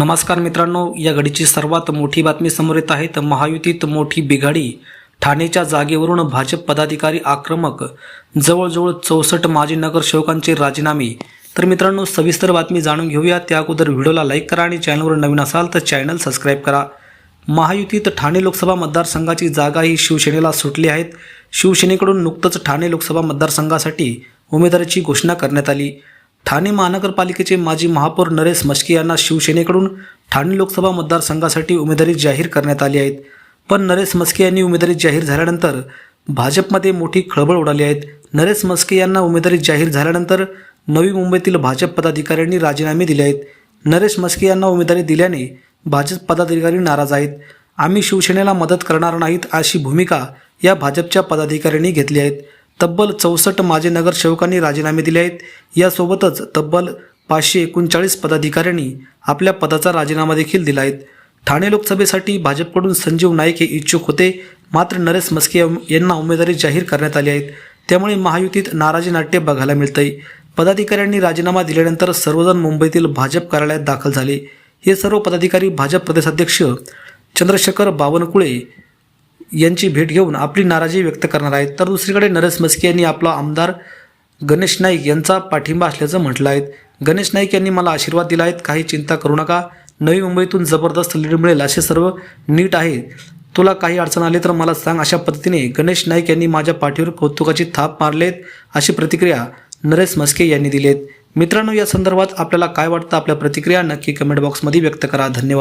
नमस्कार मित्रांनो या घडीची सर्वात मोठी बातमी समोर येत आहे. तर महायुतीत मोठी बिघाडी. ठाणेच्या जागेवरून भाजप पदाधिकारी आक्रमक. जवळजवळ चौसष्ट माजी नगरसेवकांचे राजीनामे. तर मित्रांनो सविस्तर बातमी जाणून घेऊया. त्या अगोदर व्हिडिओला लाईक करा आणि चॅनलवर नवीन असाल तर चॅनल सबस्क्राईब करा. महायुतीत ठाणे लोकसभा मतदारसंघाची जागा ही शिवसेनेला सुटली आहेत. शिवसेनेकडून नुकतंच ठाणे लोकसभा मतदारसंघासाठी उमेदवाराची घोषणा करण्यात आली. ठाणे महानगरपालिकेचे माजी महापौर नरेश मस्के यांना शिवसेनेकडून ठाणे लोकसभा मतदारसंघासाठी उमेदवारी जाहीर करण्यात आली आहेत. पण नरेश मस्के यांनी उमेदवारी जाहीर झाल्यानंतर भाजपमध्ये मोठी खळबळ उडाली आहेत नरेश मस्के यांना उमेदवारी जाहीर झाल्यानंतर नवी मुंबईतील भाजप पदाधिकाऱ्यांनी राजीनामे दिले आहेत. नरेश मस्के यांना उमेदवारी दिल्याने भाजप पदाधिकारी नाराज आहेत. आम्ही शिवसेनेला मदत करणार नाहीत अशी भूमिका या भाजपच्या पदाधिकाऱ्यांनी घेतली आहेत तब्बल चौसष्ट माजी नगरसेवकांनी राजीनामे दिले आहेत. यासोबतच तब्बल पाचशे एकोणचाळीस पदाधिकाऱ्यांनी आपल्या पदाचा राजीनामा देखील दिला आहे. ठाणे लोकसभेसाठी भाजपकडून संजीव नाईक हे इच्छुक होते. मात्र नरेश मस्के यांना उमेदवारी जाहीर करण्यात आली आहेत त्यामुळे महायुतीत नाराजी नाट्य बघायला मिळतंय. पदाधिकाऱ्यांनी राजीनामा दिल्यानंतर सर्वजण मुंबईतील भाजप कार्यालयात दाखल झाले. हे सर्व पदाधिकारी भाजप प्रदेशाध्यक्ष चंद्रशेखर बावनकुळे यांची भेट घेऊन आपली नाराजी व्यक्त करणार आहेत. तर दुसरीकडे नरेश मस्के यांनी आपला आमदार गणेश नाईक यांचा पाठिंबा असल्याचं म्हटलं आहे. गणेश नाईक यांनी मला आशीर्वाद दिला आहेत. काही चिंता करू नका. नवी मुंबईतून जबरदस्त लीड मिळेल असे सर्व नीट आहे. तुला काही अडचण आली तर मला सांग अशा पद्धतीने गणेश नाईक यांनी माझ्या पाठीवर कौतुकाची थाप मारलेत अशी प्रतिक्रिया नरेश मस्के यांनी दिलेत. आहेत मित्रांनो या संदर्भात आपल्याला काय वाटतं? आपल्या प्रतिक्रिया नक्की कमेंट बॉक्समध्ये व्यक्त करा. धन्यवाद.